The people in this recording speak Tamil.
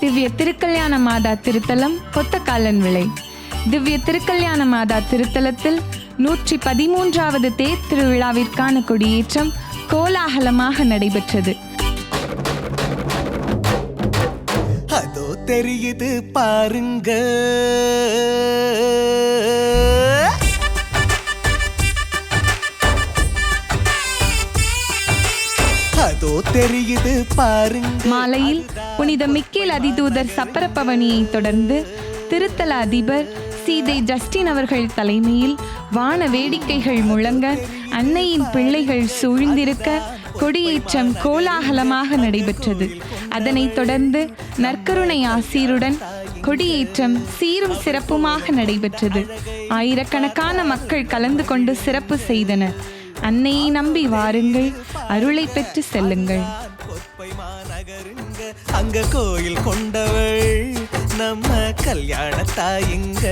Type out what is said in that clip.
திவ்ய திருக்கல்யாண மாதா திருத்தலம் கொத்தக்காலன் விளை. திவ்ய திருக்கல்யாண மாதா திருத்தலத்தில் நூற்றி பதிமூன்றாவது தேர் திருவிழாவிற்கான கொடியேற்றம் கோலாகலமாக நடைபெற்றது. அதோ தெரியுது பாருங்க. அதோ தெரியுது பாருங்க. மாலையில் புனித மிக்கேல் அதிதூதர் சப்பரப்பவனியை தொடர்ந்து திருத்தல அதிபர் சீதை ஜஸ்டின் அவர்கள் தலைமையில் வான வேடிக்கைகள் முழங்க அன்னையின் பிள்ளைகள் சூழ்ந்திருக்க கொடியேற்றம் கோலாகலமாக நடைபெற்றது. அதனைத் தொடர்ந்து நற்கருணை ஆசீருடன் கொடியேற்றம் சீரும் சிறப்புமாக நடைபெற்றது. ஆயிரக்கணக்கான மக்கள் கலந்து கொண்டு சிறப்பு செய்தனர். அன்னையை நம்பி வாருங்கள். அருளை பெற்று செல்லுங்கள். அங்க கோயில் கொண்டவள் நம்ம கல்யாண தாயுங்க.